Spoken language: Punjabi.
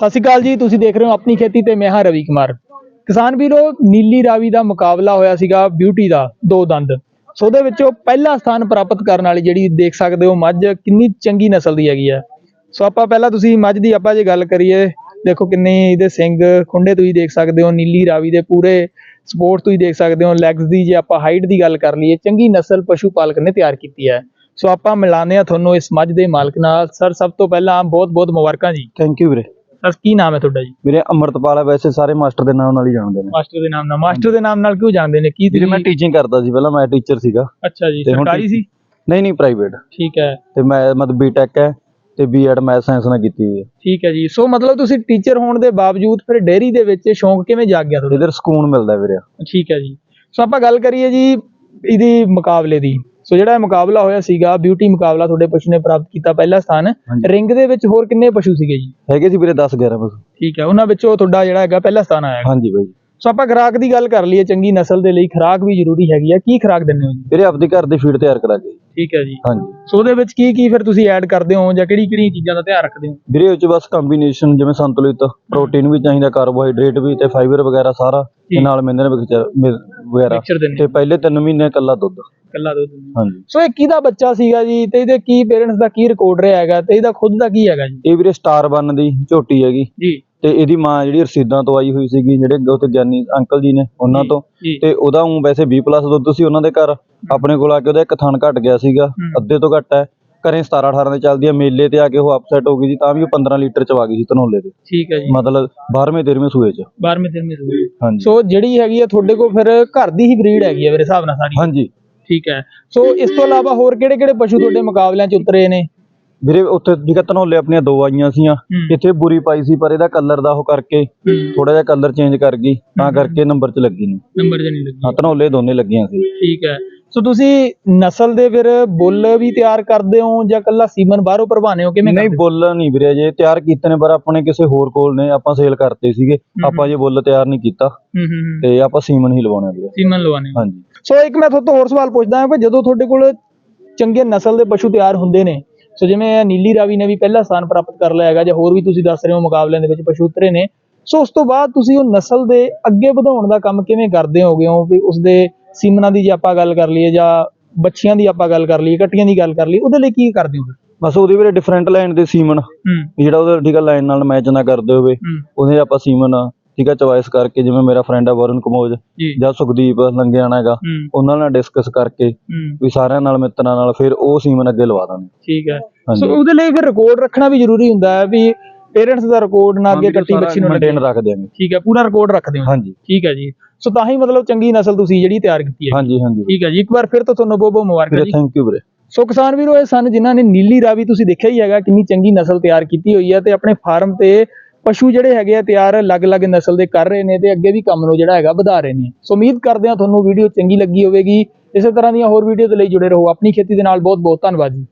ਸਤਿ ਸ਼੍ਰੀ ਅਕਾਲ ਜੀ, ਤੁਸੀਂ ਦੇਖ ਰਹੇ ਹੋ ਆਪਣੀ ਖੇਤੀ ਤੇ ਮੈਂ ਹਾਂ ਰਵੀ ਕੁਮਾਰ। ਕਿਸਾਨ ਵੀਰੋ, ਨੀਲੀ ਰਾਵੀ ਦਾ ਮੁਕਾਬਲਾ ਹੋਇਆ ਸੀਗਾ ਬਿਊਟੀ ਦਾ, ਦੋ ਦੰਦ। ਸੋ ਉਹਦੇ ਵਿੱਚੋਂ ਪਹਿਲਾ ਸਥਾਨ ਪ੍ਰਾਪਤ ਕਰਨ ਵਾਲੀ ਜਿਹੜੀ ਦੇਖ ਸਕਦੇ ਹੋ ਮੱਝ, ਕਿੰਨੀ ਚੰਗੀ ਨਸਲ ਦੀ ਹੈਗੀ ਆ। ਸੋ ਆਪਾਂ ਪਹਿਲਾਂ ਤੁਸੀਂ ਮੱਝ ਦੀ ਆਪਾਂ ਜੇ ਗੱਲ ਕਰੀਏ, ਦੇਖੋ ਕਿੰਨੇ ਇਹਦੇ ਸਿੰਘ ਖੁੰਡੇ ਤੁਸੀਂ ਦੇਖ ਸਕਦੇ ਹੋ, ਨੀਲੀ ਰਾਵੀ ਦੇ ਪੂਰੇ ਸਪੋਰਟ ਤੁਸੀਂ ਦੇਖ ਸਕਦੇ ਹੋ ਲੈਗਸ ਦੀ ਜੇ ਆਪਾਂ ਹਾਈਟ ਦੀ ਗੱਲ ਕਰ ਲਈਏ, ਚੰਗੀ ਨਸਲ ਪਸ਼ੂ ਪਾਲਕ ਨੇ ਤਿਆਰ ਕੀਤੀ ਹੈ। ਸੋ ਆਪਾਂ ਮਿਲਾਉਂਦੇ ਆ ਤੁਹਾਨੂੰ ਇਸ ਮੱਝ ਦੇ ਮਾਲਕ ਨਾਲ। ਸਰ, ਸਭ ਤੋਂ ਪਹਿਲਾਂ ਬਹੁਤ ਬਹੁਤ ਮੁਬਾਰਕਾਂ ਜੀ। ਥੈਂਕ ਯੂ ਵੀਰੇ। ਸਰ ਕੀ ਨਾਮ ਹੈ ਤੁਹਾਡਾ ਜੀ? ਵੀਰੇ ਅਮਰਤਪਾਲ ਹੈ ਵੈਸੇ ਸਾਰੇ ਮਾਸਟਰ ਦੇ ਨਾਮ ਨਾਲ ਹੀ ਜਾਣਦੇ ਨੇ। ਮਾਸਟਰ ਦੇ ਨਾਮ ਨਾਲ। ਮਾਸਟਰ ਦੇ ਨਾਮ ਨਾਲ ਕਿਉਂ ਜਾਣਦੇ ਨੇ? ਕੀ ਵੀਰੇ ਮੈਂ ਟੀਚਿੰਗ ਕਰਦਾ ਸੀ ਪਹਿਲਾਂ ਮੈਂ ਟੀਚਰ ਸੀਗਾ। ਅੱਛਾ ਜੀ ਤੇ ਹੁਣ ਸਰਕਾਰੀ ਸੀ? ਨਹੀਂ ਨਹੀਂ ਪ੍ਰਾਈਵੇਟ ਠੀਕ ਹੈ। ਤੇ ਮੈਂ ਮਤਲਬ ਬੀਟੈਕ ਹੈ ਤੇ ਬੀਐਡ ਮੈਥ ਸਾਇੰਸ ਨਾਲ ਕੀਤੀ ਹੋਈ ਹੈ। ਠੀਕ ਹੈ ਜੀ। ਸੋ ਮਤਲਬ ਤੁਸੀਂ ਟੀਚਰ ਹੋਣ ਦੇ ਬਾਵਜੂਦ ਫਿਰ ਡੇਅਰੀ ਦੇ ਵਿੱਚ ਸ਼ੌਂਕ ਕਿਵੇਂ ਜਾਗ ਗਿਆ ਤੁਹਾਡਾ? ਇਧਰ ਸਕੂਨ ਮਿਲਦਾ ਵੀਰੇ। ਠੀਕ ਹੈ ਜੀ। ਸੋ ਆਪਾਂ ਗੱਲ ਕਰੀਏ ਜੀ ਇਹਦੀ ਮੁਕਾਬਲੇ ਦੀ। ਸੋ ਜਿਹੜਾ ਇਹ ਮੁਕਾਬਲਾ ਹੋਇਆ ਸੀਗਾ ਬਿਊਟੀ ਮੁਕਾਬਲਾ ਤੁਹਾਡੇ ਪਸ਼ੂ ਨੇ ਪ੍ਰਾਪਤ ਕੀਤਾ ਪਹਿਲਾ ਸਥਾਨ। ਰਿੰਗ ਦੇ ਵਿੱਚ ਹੋਰ ਕਿੰਨੇ ਪਸ਼ੂ ਸੀਗੇ ਜੀ? ਹੈਗੇ ਸੀ ਵੀਰੇ 10 11 ਬਸ ਠੀਕ ਹੈ ਉਹਨਾਂ ਵਿੱਚੋਂ ਤੁਹਾਡਾ ਜਿਹੜਾ ਹੈਗਾ ਪਹਿਲਾ ਸਥਾਨ ਆਇਆ। ਹਾਂਜੀ ਬਾਈ ਸੋ ਆਪਾਂ ਖੁਰਾਕ ਦੀ ਗੱਲ ਕਰ ਲਈਏ ਚੰਗੀ ਨਸਲ ਦੇ ਲਈ ਖੁਰਾਕ ਵੀ ਜ਼ਰੂਰੀ ਹੈਗੀ ਹੈ ਕੀ ਖੁਰਾਕ ਦਿੰਦੇ ਹੋ ਜੀ? ਵੀਰੇ ਆਪਦੇ ਘਰ ਦੀ ਫੀਡ ਤਿਆਰ ਕਰਾ ਕੇ। ਠੀਕ ਹੈ ਜੀ। ਹਾਂਜੀ। ਸੋ ਉਹਦੇ ਵਿੱਚ ਕੀ ਕੀ ਫਿਰ ਤੁਸੀਂ ਐਡ ਕਰਦੇ ਹੋ ਜਾਂ ਕਿਹੜੀ ਕਿਹੜੀ ਚੀਜ਼ਾਂ ਦਾ ਧਿਆਨ ਰੱਖਦੇ ਹੋ? ਵੀਰੇ ਉਹ ਚ ਬਸ ਕੰਬੀਨੇਸ਼ਨ ਜਿਵੇਂ ਸੰਤੁਲਿਤ ਪ੍ਰੋਟੀਨ ਵੀ ਚਾਹੀਦਾ ਕਾਰਬੋਹਾਈਡਰੇਟ ਵੀ ਤੇ ਫਾਈਬਰ ਵਗੈਰਾ ਸਾਰਾ ਤੇ। ਨਾਲ ਮਿਨਰਲ ਵਗੈਰਾ। ਮਿਕਸਚਰ ਦਿੰਦੇ ਤੇ ਪਹਿਲੇ 3 ਮਹੀਨੇ ਕੱਲਾ ਦੁੱਧ। ਕੱਲਾ ਦੁੱਧ ਦਿੰਦੇ। ਹਾਂਜੀ। ਸੋ ਇਹ ਕਿਹਦਾ ਬੱਚਾ ਸੀਗਾ ਜੀ? ਤੇ ਇਹਦੇ ਕੀ ਪੇਰੈਂਟਸ ਦਾ ਕੀ ਰਿਕਾਰਡ ਰਿਹਾ ਹੈਗਾ? ਤੇ ਇਹਦਾ ਖੁਦ ਦਾ ਕੀ ਹੈਗਾ ਜੀ? ਇਹ ਵੀਰੇ ਸਟਾਰ ਬਨ ਦੀ ਝੋਟੀ ਹੈਗੀ। ਜੀ। ਤੇ ਇਹਦੀ ਮਾਂ ਜਿਹੜੀ ਰਸੀਦਾਂ ਤੋਂ ਆਈ ਹੋਈ ਸੀਗੀ ਜਿਹੜੇ ਉੱਥੇ ਗਿਆਨੀ ਅੰਕਲ ਜੀ ਨੇ ਉਹਨਾਂ ਤੋਂ। ਜੀ। ਤੇ ਉਹਦਾ ਉਂ ਵੈਸੇ 20 ਪਲੱਸ ਦੁੱਧ ਸੀ ਉਹਨਾਂ ਦੇ ਘਰ। ਆਪਣੇ ਕੋਲ ਆ ਕੇ ਉਹਦਾ ਇੱਕ ਥਣ ਘਟ ਗਿਆ ਸੀਗਾ। ਅੱਧੇ ਤੋਂ ਘੱਟ ਹੈ। ਘਰੇ 17 18 ਦੇ ਚੱਲਦੀ ਆ ਮੇਲੇ ਤੇ ਆ ਕੇ ਉਹ ਅਪਸੈਟ ਹੋ ਗਈ ਸੀ ਤਾਂ ਵੀ ਉਹ 15 ਲੀਟਰ ਚ ਆ ਗਈ ਸੀ ਧਨੋਲੇ ਦੇ। ਠੀਕ ਹੈ ਜੀ। ਮਤਲਬ 12ਵੇਂ 13ਵੇਂ ਸੂਏ ਚ। 12ਵੇਂ 13ਵੇਂ ਸੂਏ ਹਾਂਜੀ। ਸੋ ਜਿਹੜੀ ਹੈਗੀ ਆ ਤੁਹਾਡੇ ਕੋਲ ਫਿਰ ਘਰ ਦੀ ਹੀ ਬਰੀਡ ਹੈਗੀ ਆ ਮੇਰੇ ਹਿਸਾਬ ਨਾਲ ਸਾਰੀ। ਹਾਂਜੀ। ਠੀਕ ਹੈ। ਸੋ ਇਸ ਤੋਂ ਇਲਾਵਾ ਹੋਰ ਕਿਹੜੇ ਕਿਹੜੇ ਪਸ਼ੂ ਤੁਹਾਡੇ ਮੁਕਾਬਲਿਆਂ 'ਚ ਉਤਰੇ ਨੇ? ਵੀਰੇ ਉੱਥੇ ਜਿਹੜਾ ਧਨੋਲੇ ਆਪਣੀਆਂ ਦੋ ਆਈਆਂ ਸੀਆਂ। ਇੱਥੇ ਬੁਰੀ ਪਾਈ ਸੀ ਪਰ ਇਹਦਾ ਕਲਰ ਦਾ ਉਹ ਕਰਕੇ। ਥੋੜਾ ਜਿਹਾ ਕਲਰ ਚੇਂਜ ਕਰ ਗਈ ਤਾਂ। ਕਰਕੇ ਨੰਬਰ ਚ ਲੱਗੀ ਨਹੀਂ ਨੰਬਰ 'ਚ ਨਹੀਂ ਲੱਗੀ। ਹਾਂ ਧਨੋਲੇ ਦੋਨੇ ਲੱਗੀਆਂ ਸੀ। ਠੀਕ ਹੈ। ਸੋ ਤੁਸੀਂ ਨਸਲ ਦੇ ਫਿਰ ਬੁੱਲ ਵੀ ਤਿਆਰ ਕਰਦੇ ਹੋ ਜਾਂ ਕੱਲਾ ਸੀਮਨ ਬਾਹਰੋਂ ਭਰਵਾਨੇ ਹੋ? ਕਿਵੇਂ ਨਹੀਂ? ਬੁੱਲ ਨਹੀਂ ਵੀਰੇ ਜੇ ਤਿਆਰ ਕੀਤੇ ਨੇ ਪਰ ਆਪਣੇ ਕਿਸੇ ਹੋਰ ਕੋਲ ਨੇ ਆਪਾਂ ਸੇਲ ਕਰਤੇ ਸੀਗੇ। ਆਪਾਂ ਜੇ ਬੁੱਲ ਤਿਆਰ ਨਹੀਂ ਕੀਤਾ। ਤੇ ਆਪਾਂ ਸੀਮਨ ਹੀ ਲਵਾਉਣਾ ਵੀਰੇ। ਸੀਮਨ ਲਵਾਨੇ ਹੋ। ਹਾਂਜੀ। ਸੋ ਇੱਕ ਮੈਂ ਤੁਹਾਡੇ ਤੋਂ ਹੋਰ ਸਵਾਲ ਪੁੱਛਦਾ ਹਾਂ ਕਿ ਜਦੋਂ ਤੁਹਾਡੇ ਕੋਲ ਚੰਗੇ ਨਸਲ ਦੇ ਪਸ਼ੂ ਤਿਆਰ ਹੁੰਦੇ ਨੇ ਸੋ ਜਿਵੇਂ ਇਹ ਨੀਲੀ ਰਾਵੀ ਨੇ ਵੀ ਪਹਿਲਾ ਸਥਾਨ ਪ੍ਰਾਪਤ ਕਰ ਲਿਆ ਹੈਗਾ ਜਾਂ ਹੋਰ ਵੀ ਤੁਸੀਂ ਦੱਸ ਰਹੇ ਹੋ ਮੁਕਾਬਲਿਆਂ ਦੇ ਵਿੱਚ ਪਸ਼ੂ ਉਤਰੇ ਨੇ ਸੋ ਉਸ ਤੋਂ ਬਾਅਦ ਤੁਸੀਂ ਉਹ ਨਸਲ ਦੇ ਅੱਗੇ ਵਧਾਉਣ ਦਾ ਕੰਮ ਕਿਵੇਂ ਕਰਦੇ ਹੋਗੇ ਹੋ? ਵੀ ਉਸ ਦੇ ਸੀਮਨਾਂ ਦੀ ਜੇ ਆਪਾਂ ਗੱਲ ਕਰ ਲਈਏ ਜਾਂ ਬੱਚੀਆਂ ਦੀ ਆਪਾਂ ਗੱਲ ਕਰ ਲਈਏ ਕੱਟੀਆਂ ਦੀ ਗੱਲ ਕਰ ਲਈਏ ਉਹਦੇ ਲਈ ਕੀ ਕਰਦੇ ਹੋ ਫਿਰ? ਬਸ ਉਹਦੇ ਵੀਰੇ ਡਿਫਰੈਂਟ ਲਾਈਨ ਦੇ ਸੀਮਨ। ਹੂੰ। ਜਿਹੜਾ ਉਹਦਾ ਠੀਕ ਆ ਲਾਈਨ ਨਾਲ ਮੈਚ ਨਾ ਕਰਦੇ ਹੋਵੇ। ਹੂੰ। ਉਹਦੇ ਆਪਾਂ ਸੀਮਨ ਠੀਕ ਆ ਚੁਆਇਸ ਕਰਕੇ ਜਿਵੇਂ ਮੇਰਾ ਫਰੈਂਡ ਆ ਵਰੁਣ ਕਮੋਜ ਜੀ। ਜਾਂ ਸੁਖਦੀਪ ਲੰਗਿਆਣਾ ਹੈਗਾ ਹੂੰ। ਉਹਨਾਂ ਨਾਲ ਡਿਸਕਸ ਕਰਕੇ ਹੂੰ। ਵੀ ਸਾਰਿਆਂ ਨਾਲ ਮਿੱਤਰਾਂ ਨਾਲ ਫਿਰ ਉਹ ਸੀਮਨ ਅੱਗੇ ਲਵਾ ਦਾਂਗੇ ਠੀਕ ਹੈ ਹਾਂਜੀ। ਸੋ ਉਹਦੇ ਲਈ ਫਿਰ ਰਿਕਾਰਡ ਰੱਖਣਾ ਵੀ ਜ਼ਰੂਰੀ ਹੁੰਦਾ ਹੈ ਵੀ ਪੇਰੈਂਟਸ ਦਾ ਰਿਕਾਰਡ ਨਾ ਅੱਗੇ ਕੱਟੀ ਬੱਚੀ ਨੂੰ ਲੱਗੇ। ਮੇਨਟੇਨ ਰੱਖ ਦਿਆਂਗੇ ਠੀਕ ਹੈ ਪੂਰਾ ਰਿਕਾਰਡ ਰੱਖਦੇ ਹੋ ਹਾਂਜੀ। ਠੀਕ ਹੈ ਜੀ। ਸੋ ਤਾਂ ਹੀ ਮਤਲਬ ਚੰਗੀ ਨਸਲ ਤੁਸੀਂ ਜਿਹੜੀ ਤਿਆਰ ਕੀਤੀ ਹੈ। ਹਾਂਜੀ ਹਾਂਜੀ। ਠੀਕ ਹੈ ਜੀ ਇੱਕ ਵਾਰ ਫਿਰ ਤੋਂ ਤੁਹਾਨੂੰ ਬਹੁਤ ਬਹੁਤ ਮੁਬਾਰਕਾਂ ਜੀ। ਥੈਂਕ ਯੂ ਵੀਰੇ। ਸੋ ਕਿਸਾਨ ਵੀਰੋ ਇਹ ਸਨ ਜਿਨ੍ਹਾਂ ਨੇ ਨੀਲੀ ਰਾਵੀ ਤੁਸੀਂ ਦੇਖਿਆ ਹੀ ਹੈਗਾ ਕਿੰਨੀ ਚੰਗੀ ਨਸਲ ਤਿਆਰ ਕੀਤੀ ਹੋਈ ਹੈ ਤੇ ਆਪਣੇ ਫਾਰਮ ਤੇ ਪਸ਼ੂ ਜਿਹੜੇ ਹੈਗੇ ਆ ਤਿਆਰ ਅਲੱਗ-ਅਲੱਗ ਨਸਲ ਦੇ ਕਰ ਰਹੇ ਨੇ ਤੇ ਅੱਗੇ ਵੀ ਕੰਮ ਨੂੰ ਜਿਹੜਾ ਹੈਗਾ ਵਧਾ ਰਹੇ ਨੇ। ਸੋ ਉਮੀਦ ਕਰਦੇ ਹਾਂ ਤੁਹਾਨੂੰ ਵੀਡੀਓ ਚੰਗੀ ਲੱਗੀ ਹੋਵੇਗੀ। ਇਸੇ ਤਰ੍ਹਾਂ ਦੀਆਂ ਹੋਰ ਵੀਡੀਓ ਦੇ ਲਈ ਜੁੜੇ ਰਹੋ। ਆਪਣੀ ਖੇਤੀ ਦੇ ਨਾਲ ਬਹੁਤ ਬਹੁਤ ਧੰਨਵਾਦ ਜੀ।